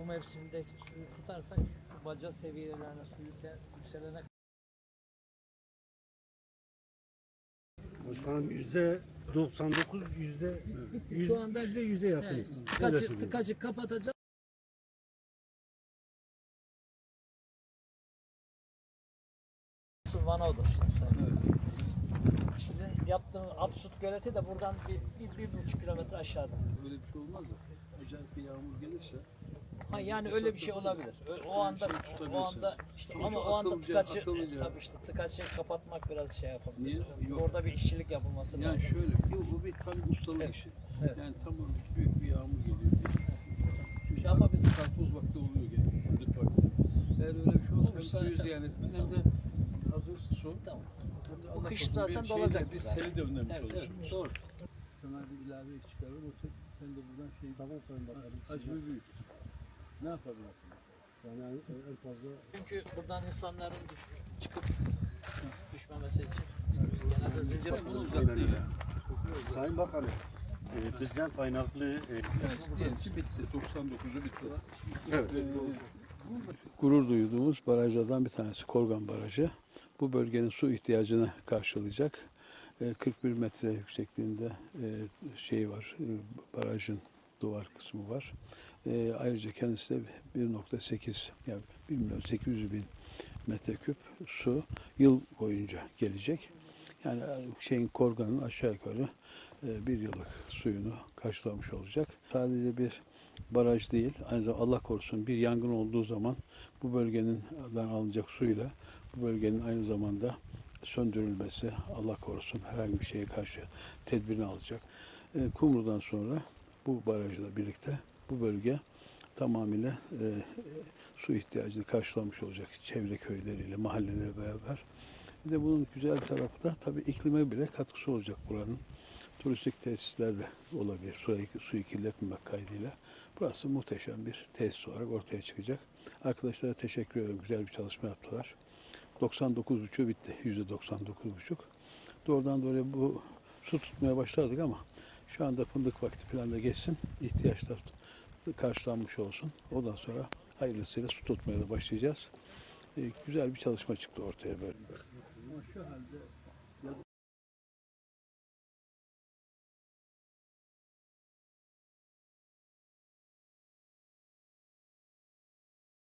bu mevsimde suyu tutarsak baca seviyelerine su yükle- yükselene Başkanım yüzde 99 yüzde yüz, Şu anda- yüzde yüze yakınız. Evet, Öyle söyleyeyim. tıkacı kapatacağız. Vana odası. Sizin yaptığınız Absut Göleti de buradan bir, bir, bir buçuk kilometre aşağıda. Öyle bir şey olmaz da. Acayip bir yağmur gelirse Ha yani öyle bir şey olabilir. Ö- O anda şey o anda işte ama o anda tıkacı akıllıca. tabii işte tıkacı kapatmak biraz şey yapabilir. Niye? Yok. Orada bir işçilik yapılması yani lazım. şöyle bu, bu bir tam ustalık Evet. işi. Evet. Yani tam olarak büyük bir yağmur geliyor. Şimdi Ama ama biz- karpuz vakti oluyor gene. Fındık vakti. Eğer öyle bir şey olursa Olursa hem suyu zaten- ziyan etmen hem de hazır su. Tamam. hem de Bu Allah kış korusun zaten şey dolacak Bir zaten. seli de önlemiş Evet, olursun. evet, doğru. Sana bir ilave çıkarır olsa sen de buradan şey Tamam Sayın Bakanım. nasıl- büyük. Ne yapabilirsin? Yani en, en fazla Çünkü buradan insanların düş, çıkıp düşmemesi için genelde zincir Bunu değil. Sayın Bakanım e, bizden kaynaklı e, Diyelim ki bitti. 99'u bitti. evet. Gurur duyduğumuz barajlardan bir tanesi Korgan Barajı. Bu bölgenin su ihtiyacını karşılayacak. E, 41 metre yüksekliğinde e, şey var, e, barajın duvar kısmı var. E, Ayrıca kendisi de 1.8 yani 1 milyon 800 bin metreküp su yıl boyunca gelecek. Yani e, şeyin Korgan'ın aşağı yukarı e, bir yıllık suyunu karşılamış olacak. Sadece bir baraj değil, aynı zamanda Allah korusun bir yangın olduğu zaman bu bölgenin alınacak suyla bu bölgenin aynı zamanda söndürülmesi, Allah korusun herhangi bir şeye karşı tedbirini alacak. E, Kumru'dan sonra bu barajla birlikte bu bölge tamamıyla e, su ihtiyacını karşılamış olacak çevre köyleriyle, mahallelerle beraber. Bir de bunun güzel bir tarafı da tabii iklime bile katkısı olacak buranın. Turistik tesisler de olabilir suyu, suyu kirletmemek kaydıyla. Burası muhteşem bir tesis olarak ortaya çıkacak. Arkadaşlara teşekkür ederim. Güzel bir çalışma yaptılar. 99,5 bitti. %99,5. Doğrudan doğruya bu su tutmaya başladık ama şu anda fındık vakti falan geçsin. ihtiyaçlar karşılanmış olsun. Ondan sonra hayırlısıyla su tutmaya da başlayacağız. Ee, güzel bir çalışma çıktı ortaya böyle.